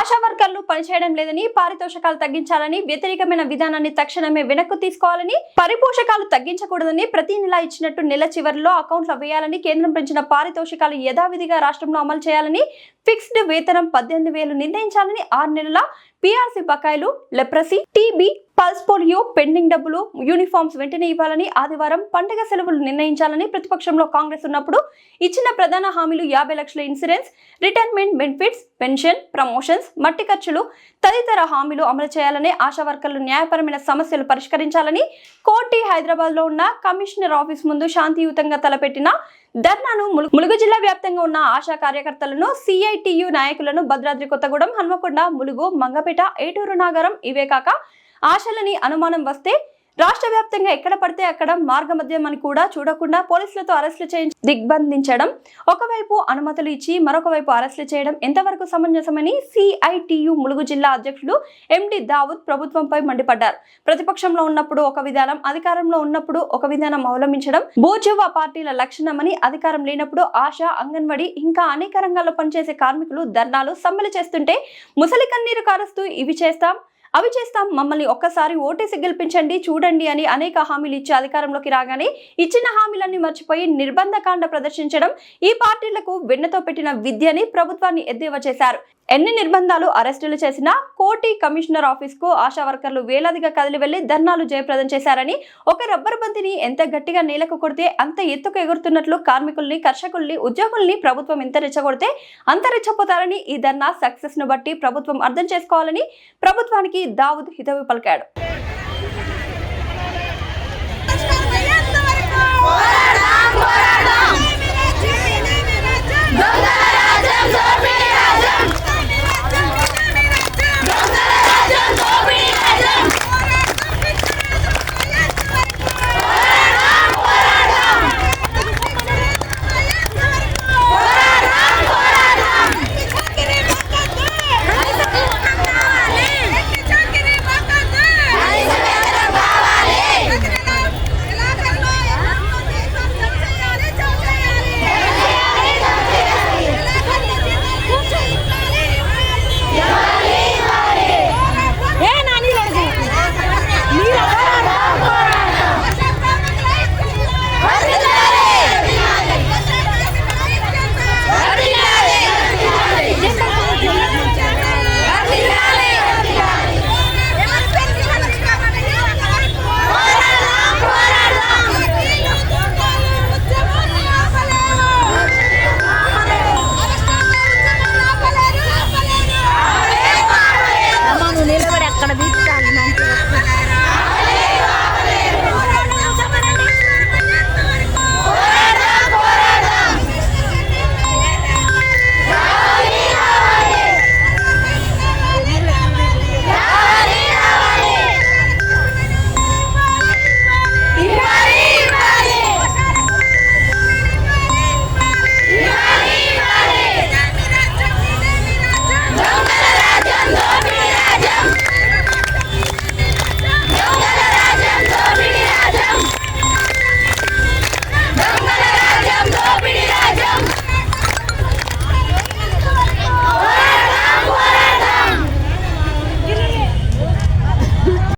ఆశా వర్కర్లు పనిచేయడం లేదని పారితోషకాలు తగ్గించాలని వ్యతిరేకమైన విధానాన్ని తక్షణమే వెనక్కు తీసుకోవాలని పరిపోషకాలు తగ్గించకూడదని ప్రతి నెల ఇచ్చినట్టు నెల చివరిలో అకౌంట్లో వేయాలని కేంద్రం పెంచిన పారితోషికాలు యథావిధిగా రాష్ట్రంలో అమలు చేయాలని ఫిక్స్డ్ వేతనం పద్దెనిమిది వేలు నిర్ణయించాలని ఆరు నెలల పీఆర్సీ బకాయిలు leprosy TB pulse polio pending డబ్బులు యూనిఫామ్స్ వెంటనే ఇవ్వాలని ఆదివారం పండగ సెలవులు నిర్ణయించాలని ప్రతిపక్షంలో కాంగ్రెస్ ఉన్నప్పుడు ఇచ్చిన ప్రధాన హామీలు యాభై లక్షల insurance retirement benefits pension promotions మట్టి ఖర్చులు తదితర హామీలు అమలు చేయాలని ఆశా వర్కర్లు న్యాయపరమైన సమస్యలు పరిష్కరించాలని కోటి హైదరాబాద్లో ఉన్న కమిషనర్ ఆఫీస్ ముందు శాంతియుతంగా తలపెట్టిన ధర్నాను ములుగు జిల్లా వ్యాప్తంగా ఉన్న ఆశా కార్యకర్తలను సిఐటియు నాయకులను భద్రాద్రి కొత్తగూడెం హన్మకొండ ములుగు మంగపేట ఏటూరు నాగరం ఇవే కాక ఆశలని అనుమానం వస్తే రాష్ట్ర వ్యాప్తంగా ఎక్కడ పడితే అక్కడ మార్గమధ్యం అని కూడా చూడకుండా పోలీసులతో అరెస్టులు చేయించి దిగ్బంధించడం. ఒకవైపు అనుమతులు ఇచ్చి మరొక వైపు అరెస్టులు చేయడం ఎంతవరకు సమంజసమని సిఐటియు ములుగు జిల్లా అధ్యక్షుడు ఎండి దావుద్ ప్రభుత్వంపై మండిపడ్డారు. ప్రతిపక్షంలో ఉన్నప్పుడు ఒక విధానం అధికారంలో ఉన్నప్పుడు ఒక విధానం అవలంబించడం భూజవ్వ పార్టీల లక్షణమని అధికారం లేనప్పుడు ఆశ అంగన్వాడీ ఇంకా అనేక రంగాల్లో పనిచేసే కార్మికులు ధర్నాలు సమ్మెలు చేస్తుంటే ముసలి కన్నీరు కారుస్తూ ఇవి చేస్తాం. అవి చేస్తాం. మమ్మల్ని ఒక్కసారి ఓటేసి గెలిపించండి చూడండి అని అనేక హామీలు ఇచ్చి అధికారంలోకి రాగానే ఇచ్చిన హామీలన్నీ మర్చిపోయి నిర్బంధకాండ ప్రదర్శించడం ఈ పార్టీలకు వెన్నతో పెట్టిన విద్యని ప్రభుత్వాన్ని ఎద్దేవా చేశారు. ఎన్ని నిర్బంధాలు అరెస్టులు చేసినా కోటి కమిషనర్ ఆఫీస్కు ఆశా వర్కర్లు వేలాదిగా కదిలి వెళ్ళి ధర్నాలు జయప్రదం చేశారని ఒక రబ్బర్ బంతిని ఎంత గట్టిగా నేలకు కొడితే అంత ఎత్తుకు ఎగురుతున్నట్లు కార్మికుల్ని కర్షకుల్ని ఉద్యోగుల్ని ప్రభుత్వం ఎంత రెచ్చగొడితే అంత రెచ్చపోతారని ఈ ధర్నా సక్సెస్ను బట్టి ప్రభుత్వం అర్థం చేసుకోవాలని ప్రభుత్వానికి దావుద్ హితవు పలికాడు.